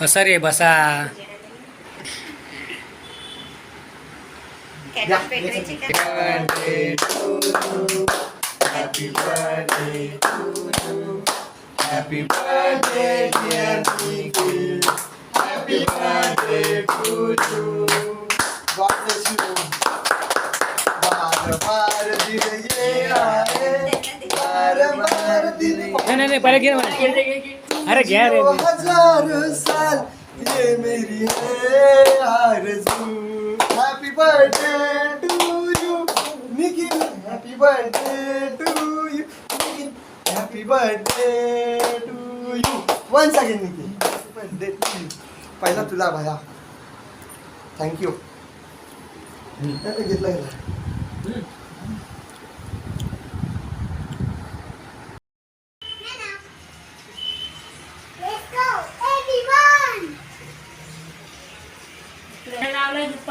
बसा रे बसा कॅटल पेटवायची का Happy birthday, dear Nikhil. Happy birthday to you. नाही पहिले घे ना. अरे घ्या रे। हजार साल ये मेरी है आरज़ू। Happy birthday to you Nikhil happy birthday to you Nikhil happy birthday to you one second Nikhil. Happy birthday to you पहिला तुला भाया। थँक्यू घेतला गेला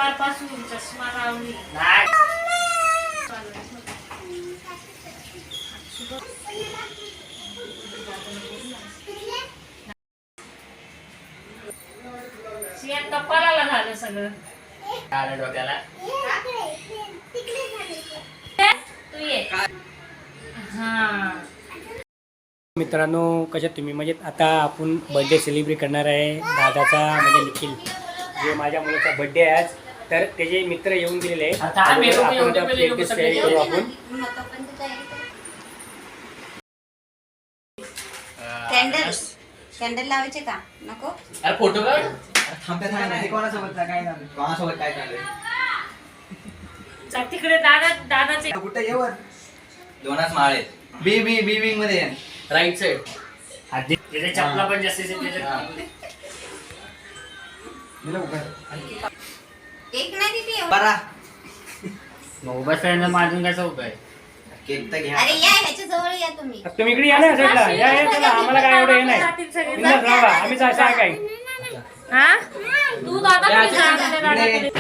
दुपारपासून चष्मा लावली. नाही. सिया कपाळाला झालं सगळं. आलं डोक्याला. तू ये. हा. मित्रांनो कशात तुम्ही? म्हणजे आता आपण बर्थडे सेलिब्रेट करणार आहे दादाचा म्हणजे निखिल. जे माझ्या मुलाचा बर्थडे आहे आज. तर त्याचे मित्र येऊन गेलेले आहे आता आम्ही आपण येऊन सगळे करू आपण. कॅन्डल कॅन्डल लावायचे का? नको? अरे फोटो काढ. थांबते थांबते कोणासोबत काय झालं? कोणासोबत काय झालं? जा तिकडे दादा दादाचे. कुठे ये वर. दोनच माळे बी बी बी विंगमध्ये. राईट साइड त्याच्या चपला पण जास्त असेल. एक नाही तिथे येऊ. बरा मोबाईल फ्रेंड माझून काय चौक आहे. केक तर घ्या. अरे या ह्याच्या जवळ या तुम्ही. तुम्ही इकडे या ना साईडला या या चला आम्हाला काय एवढं हे नाही. राहा आम्ही काय? हा? तू दादा कडे जा, आपल्या दादाकडे.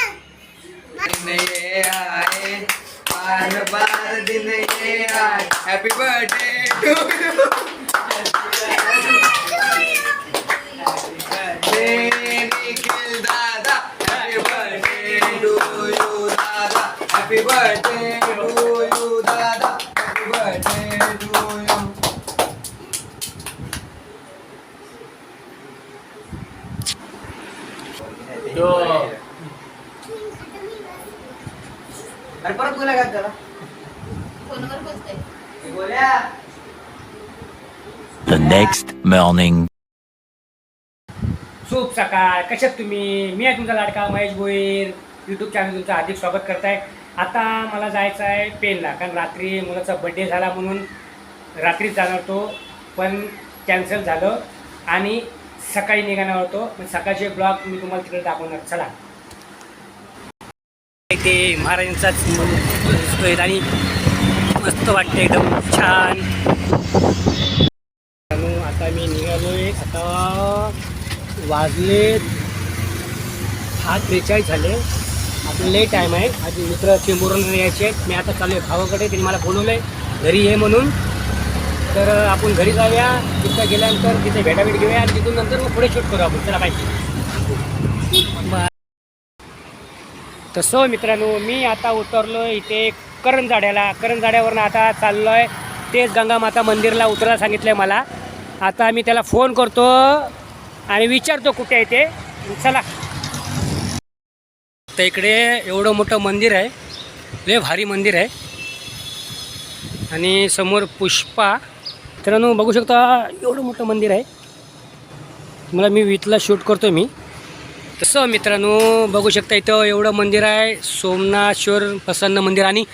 दिन ये आए बार बार दिन ये आए हैप्पी बर्थडे टू परत बोला का त्याला? फोनवर बोलतोय. बोल्या The next morning. शुभ सकाळ. कशात तुम्ही? मी आहे तुमचा लाडका महेश भोईर. यूट्यूब चॅनल तुमचं हार्दिक स्वागत करताय. आता मला जायचं आहे पेनला कारण रात्री मुलाचा बड्डे झाला म्हणून रात्रीच जाणार होतो पण कॅन्सल झालं आणि सकाळी निघाणार होतो. पण सकाळचे ब्लॉग मी तुम्हाला तिकडे दाखवणार. चला. ते महाराजांचाच दिसतोय आणि मस्त वाटतं एकदम छान. आता मी निघालोय. आता वाजले हा त्रेचाळीस झाले. आपलं लई टाईम आहे. आज मित्र चेंबूरून यायचे आहेत. मी आता चालू आहे भावाकडे. त्यांनी मला बोलवलं आहे घरी ये म्हणून. तर आपण घरी जाऊया. तिथं गेल्यानंतर तिथे भेटाभेट घेऊया आणि तिथून नंतर मग पुढे शूट करू आपण. चला पाहिजे तसं मित्रांनो मी आता उतरलो इथे करंजाड्याला करंजाड्यावरनं आता चाललो आहे तेच गंगामाता मंदिरला उतरायला सांगितलं आहे मला. आता मी त्याला फोन करतो आणि विचारतो कुठे आहे ते. चला. तर इकडे एवढं मोठं मंदिर आहे. लय भारी मंदिर आहे. आणि समोर पुष्पा. मित्रांनो बघू शकता एवढं मोठं मंदिर आहे. मला मी विथला शूट करतो मी. तसं मित्रांनो बघू शकता इथं एवढं मंदिर आहे. सोमनाथश्वर प्रसन्न मंदिर आणि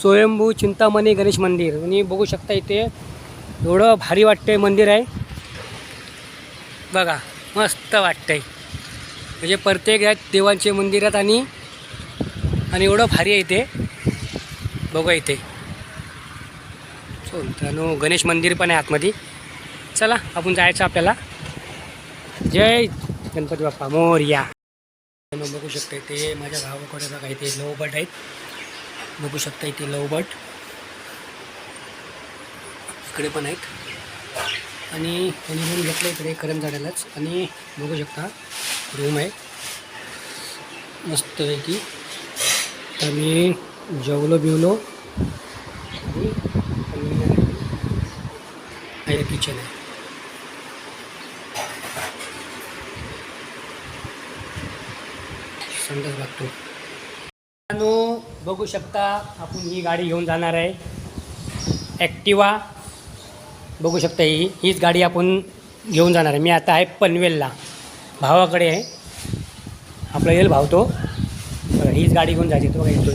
स्वयंभू चिंतामणी गणेश मंदिर. आणि बघू शकता इथे एवढं भारी वाटतंय मंदिर आहे. बघा मस्त वाटतंय. म्हणजे प्रत्येक या देवांचे मंदिरात आणि आणि एवढं भारी आहे इथे. बघा इथे. सो मित्रांनो गणेश मंदिर पण आहे आतमध्ये. चला आपण जायचं आपल्याला. जय गणपती बाप्पा मोर्या. बघू शकता इथे माझ्या गावाकडे बघा इथे लवबट आहेत. बघू शकता इथे लवबट. इकडे पण आहेत. आणि त्यांनी रूम घेतलं इकडे झाडालाच. आणि बघू शकता रूम आहे. मस्तपैकी तर मी जेवलो बिवलो. आणि किचन आहे. संडास बघतो बघू शकता आपण ही गाडी घेऊन जाणार आहे. ॲक्टिवा बघू शकता ही हीच गाडी आपण घेऊन जाणार आहे. मी आता आहे पनवेलला. भावाकडे आहे. आपला येईल भाव तो. बघा, हीच गाडी घेऊन जायची तो बघा येतोय.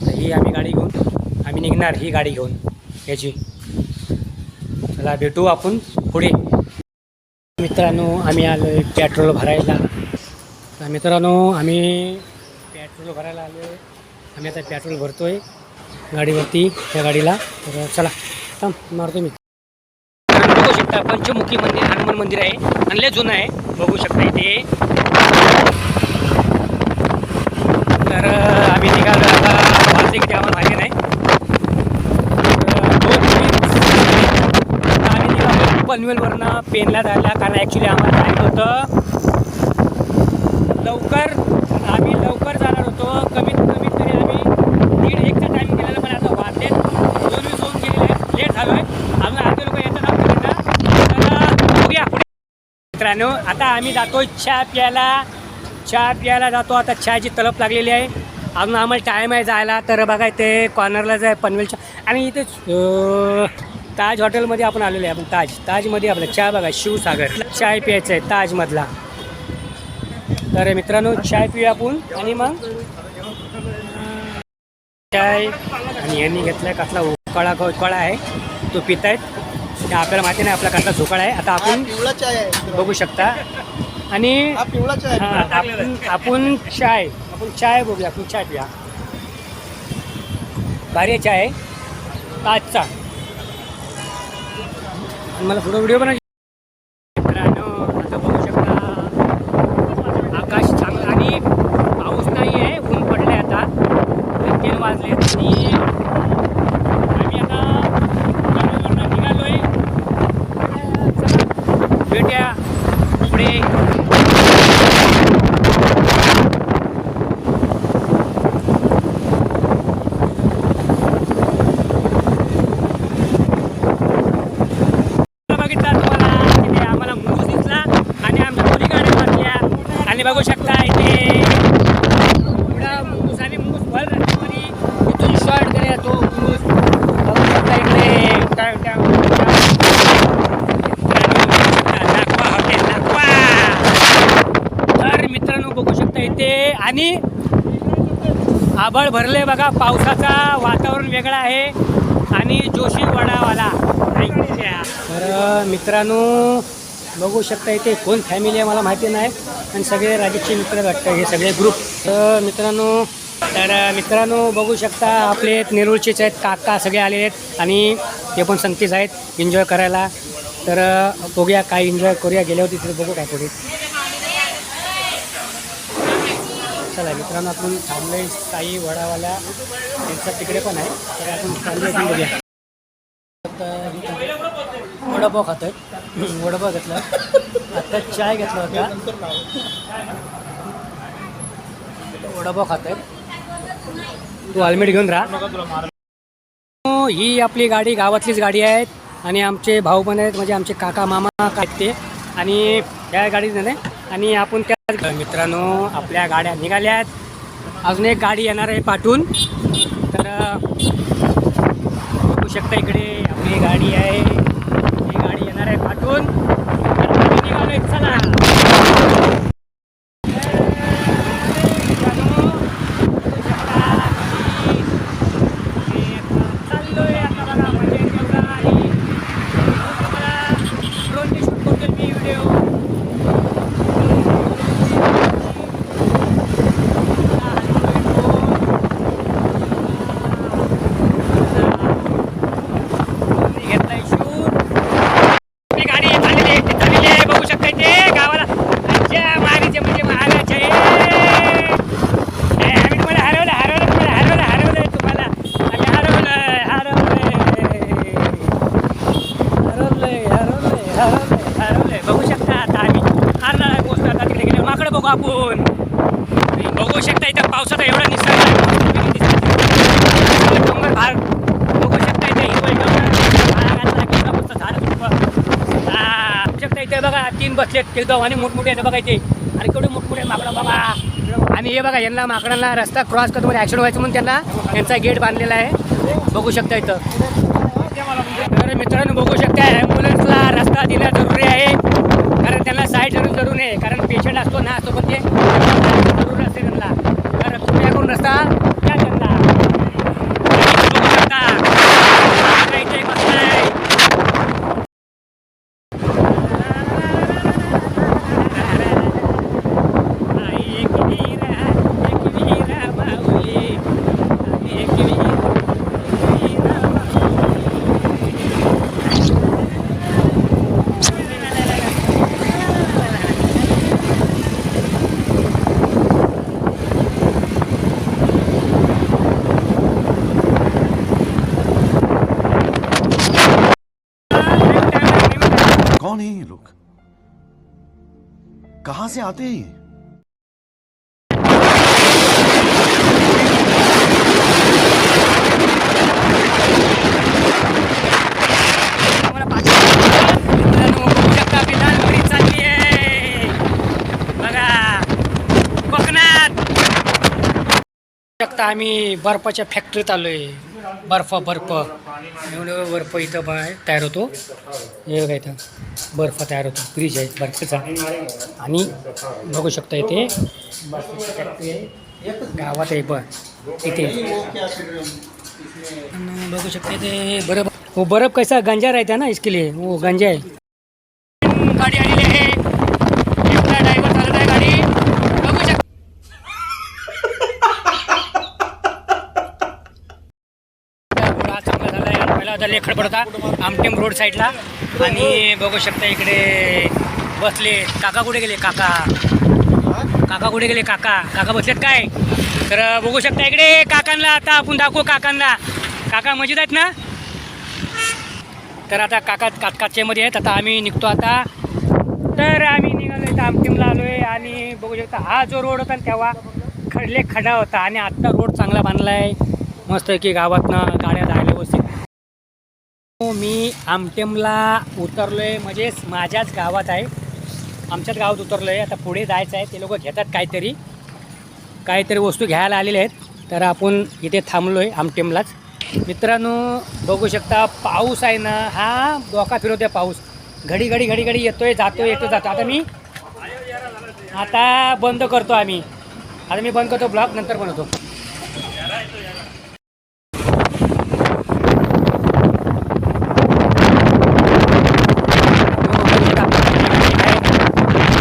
तर ही आम्ही गाडी घेऊन आम्ही निघणार ही गाडी घेऊन. याची. चला भेटू आपण पुढे. मित्रांनो आम्ही आलो आहे पेट्रोल भरायला. तर मित्रांनो आम्ही पेट्रोल भरायला आलो आहे आम्ही आता पेट्रोल भरतो आहे गाडीवरती त्या गाडीला. तर चला. थांब मारतो मी. बघू शकता पंचमुखी मंदिर हनुमान मंदिर आहे आणि लय जुनं आहे. बघू शकता इथे. तर आम्ही निघालो आता. वाजले किती आम्हाला मागे नाही. आम्ही निघालो. पनवेलवरनं पेनला जायला कारण ॲक्च्युली आम्हाला टाईम होतं लवकर आम्ही लवकर जाणार होतो कमीत कमीत तरी आम्ही दीड एकचा टाईम केलेला पण आता वाजले दोन वीस होऊन गेलेले आहेत लेट झालो आहे अजून अर्धे लोक येतात आमच्याकडनं तर बघूया पुढे मित्रांनो आता आम्ही जातो चहा प्यायला. चहा प्यायला जातो. आता चहाची तलप लागलेली आहे. अजून आम्हाला टाईम आहे जायला. तर बघा इथे कॉर्नरला जाय पनवेलच्या आणि इथे ताज हॉटेलमध्ये आपण आलेलो आहे आपण. ताज. ताजमध्ये आपला चहा बघा शिवसागर. चाय प्यायचं आहे ताजमधला. तर मित्रांनो चाय पिऊया आपण. आणि मग? चाय आणि यांनी घेतला कसला उकाळा उकाळा आहे. तो पितायत. ते आपल्याला माहिती नाही आपला कसला झोकाळा आहे. आता आपण पिवळा चाय आहे. बघू शकता. आणि हा पिवळा चाय हा, आहे. आपण आपण चाय आपण चाय बघूया आपण चाय पिया. भारी चाय. आहे ताजचा आणि मला पुढं व्हिडिओ बनायची मित्रांनो आता बघू शकता आकाश चांगलं आणि पाऊस नाही आहे ऊन पडले आता तीन वाजले आणि आम्ही आता पनवेलवरनं निघालोय चला, भेटूया पुढे बघितला तुम्हाला तिथे आम्हाला मूस दिसला आणि आमच्या दोन्ही गाड्या मारल्या आणि बघू शकता इथे एवढा मूस आणि मूस भर रस्त्यामध्ये इथून शॉर्ट केला तो मूस बघू शकता इकडे काय काय नागवा हॉटेल नागवा तर मित्रांनो बघू शकता इथे आणि आभाळ भरले बघा पावसाचा वातावरण वेगळा आहे. आणि जोशी वडावाला. तर मित्रांनो बघू शकता इथे कोण फॅमिली आहे मला माहिती नाही. आणि सगळे राजकीय मित्र वाटतं हे सगळे ग्रुप तर मित्रांनो तर मित्रांनो बघू शकता आपले नेरूळचेच आहेत काका सगळे आले आहेत. आणि ते पण संगतीच आहेत एन्जॉय करायला. तर बघूया काय एन्जॉय करूया गेल्यावर तिथे बघू काय थोडी चला मित्रांनो आपण थांबले साई वडावाला. त्यांचा तिकडे पण आहे. तर आपण थांबले आपण बघूया वडापाव खातोय. वडापाव घेतला. आता चाय घेतला होता. वडापाव खातोय. तू हेल्मेट घेऊन राहा. ही आपली गाडी गावातलीच गाडी आहे आणि आमचे भाऊ पण आहेत. म्हणजे आमचे काका मामा काय ते. आणि त्या गाडीत नाही. आणि आपण त्या मित्रांनो आपल्या गाड्या निघाल्यात अजून एक गाडी येणार आहे पाठवून तर बघू शकता इकडे आपली गाडी आहे. ही गाडी येणार आहे पाठवून चला चाललोय आता बघा म्हणजे तेवढा आणि ड्रोनने शूट करतोय मी व्हिडिओ घेतलाय शूट आपली गाडी झालेली आहे ती झालेली आहे बघू शकता इथे गावाला बघू आपण बघू शकता इथं पावसाचा एवढा निसर्ग डोंगर भाग बघू शकता इथे हिरवळ डोंगर भागातला केळीचं मस्त झाड झुडपं. हा, बघू शकता इथे बघा तीन बसलेत केळगाव आणि मोठमोठे आहेत बघा इथे. आणि केवढे मोठमोठे माकडं बघा आणि हे बघा यांना माकडांना रस्ता क्रॉस करतो म्हणजे मध्ये ॲक्सिडेंट व्हायचं म्हणून त्यांना यांचा गेट बांधलेला आहे. बघू शकता इथं. तर मित्रांनो बघू शकता ॲम्ब्युलन्सला रस्ता देणं जरुरी आहे. कारण त्यांना साईड धरून जरुरी आहे. कारण पेशंट असतो ना असतो पण ते म्हणजे जरूर असते त्यांना. तर तुम्ही रस्ता द्या त्यांना बघू शकता आता इथे एक बसलाय. आई एक वीरा, एक वीरा माऊली, एक वीरा, वीरा माऊली. कौन है ये लोग? कहां से आते हैं ये? शकता आम्ही बर्फाच्या फॅक्टरीत आलो आहे बर्फ बर्फ. एवढं बर्फ इथं बाय तयार होतो. हे बघा इथं. बर्फ तयार होतो फ्रीज आहे बर्फाचा. आणि बघू शकता इथे बर्फाची फॅक्टरी आहे गावात आहे बर. इथे. बघू शकता इथे बर्फ वो हो, बर्फ कैसा गंजा रहता है ना इसके लिए? वो गंजा आहे. गाडी आलेली आहे. एकटा ड्रायव्हर चालत आहे गाडी. बघू शकता पहिला होता लेखड पडता आमटेम रोड साईडला आणि बघू शकता इकडे बसले. काका कुठे गेले? काका. काका कुठे गेले? काका. काका बसलेत काय? तर बघू शकता इकडे काकांना. आता आपण दाखवू काकांना. काका मजेत आहेत ना? तर आता काका कातकाचेमध्ये आहेत. आता आम्ही निघतो आता. तर आम्ही निघालो इथं आमटीमला आलो आहे आणि बघू शकता हा जो रोड होता ना तेव्हा खडले खडा होता. आणि आत्ता रोड चांगला बांधला आहे मस्त की गावातनं गाड्या जायला व्यवस्थित हो, मी आमटेमला उतरलो आहे म्हणजेच माझ्याच गावात आहे. आमच्याच गावात उतरलो आहे आता पुढे जायचं आहे ते लोक घेतात काहीतरी. काहीतरी वस्तू घ्यायला आलेले आहेत तर आपण इथे थांबलो आहे आमटेमलाच. मित्रांनो बघू शकता पाऊस आहे ना हा डोका फिरवतोय पाऊस. घडी घडी घडी घडी येतोय जातोय येतो जातो आता मी आता बंद करतो आम्ही. आता मी बंद करतो ब्लॉग नंतर बनवतो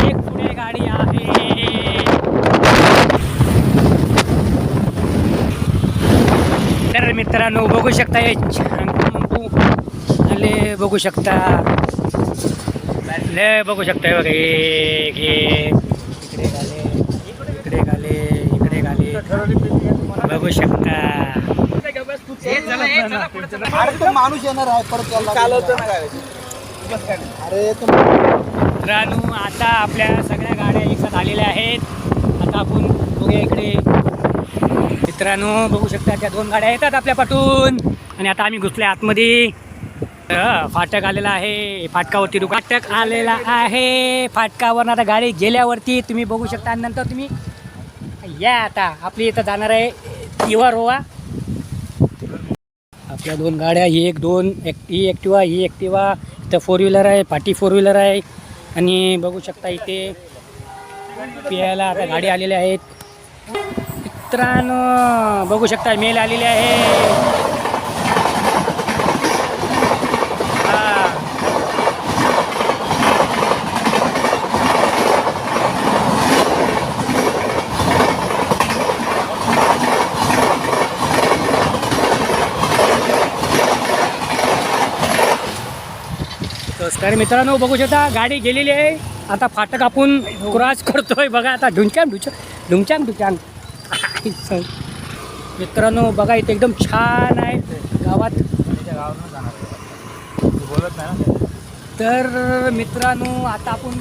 एक पुढे गाडी आहे तर मित्रांनो बघू शकता हे आले बघू शकता. ले बघू शकता हे बघा एक इकडे गाले इकडे गाले इकडे गाले. बघू शकता. अरे तो माणूस येणार आहे परत अरे तो मित्रांनो आता आपल्या सगळ्या गाड्या एकसाथ आलेल्या आहेत. आता आपण बघूया इकडे मित्रांनो बघू शकता त्या दोन गाड्या येतात आपल्या पाठून. आणि आता आम्ही घुसले आतमध्ये. फाटक आलेला आहे. फाटकावरती फाटक आलेला आहे. फाटकावर आता गाडी गेल्यावरती तुम्ही बघू शकता. आणि नंतर तुम्ही या आता. आपली इथं जाणार आहे इवा रोवा. आपल्या दोन गाड्या ही एक दोन एक ही ॲक्टिवा ही ॲक्टिवा इथं फोर व्हीलर आहे पाठी फोर व्हीलर आहे. आणि बघू शकता इथे पियाला आता गाडी आलेल्या आहेत. मित्रांनो बघू शकता मेल आलेली आहे. तर मित्रांनो बघू शकता गाडी गेलेली आहे. आता फाटक आपण क्रॉस करतोय. बघा आता ढुंचाम ढुचा ढुंचाम ढुचाम मित्रांनो बघा इथे एकदम छान आहे. गावात तर मित्रांनो आता आपण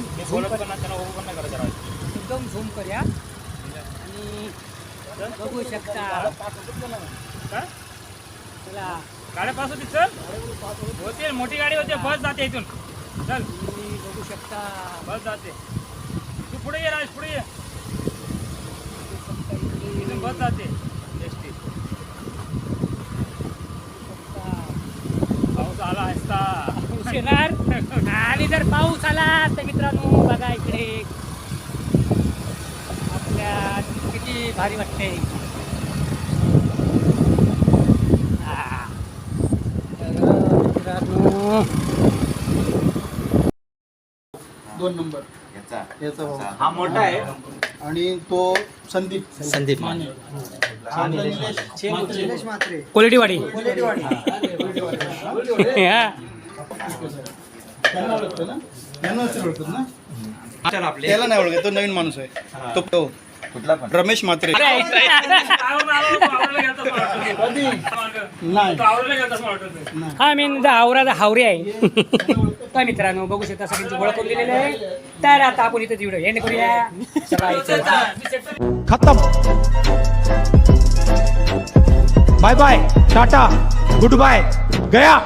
एकदम झूम करूया. आणि बघू शकता. चला. गाड्या पास होती चल. होते मोठी गाडी होते बस जाते इथून. चल. तुम्ही बघू शकता. बस जाते. तू पुढे ये राज पुढे ये. बस जाते एस टी पाऊस आला असता. पाऊस येणार? आणि जर पाऊस आला तर मित्रांनो बघा इकडे. आपल्या किती भारी वाटते दोन नंबर. याचा. याचा हा मोठा आहे. आणि तो संदीप. संदीप माने. निलेश मात्रे. क्वालिटी वाडी हा. त्यांना ओळखतो ना? यांना ओळखत ना? चल आपले. त्याला नाही ओळखत तो नवीन माणूस आहे. तो कुठला पण. रमेश वाटतं. हा मी हावराचा हावरे आहे. तर मित्रांनो बघू शकता सगळ्यांची ओळख करून दिलेली आहे. तर आता आपण इथं व्हिडिओ एंड करूया. खत्म. Bye bye ta ta goodbye गया.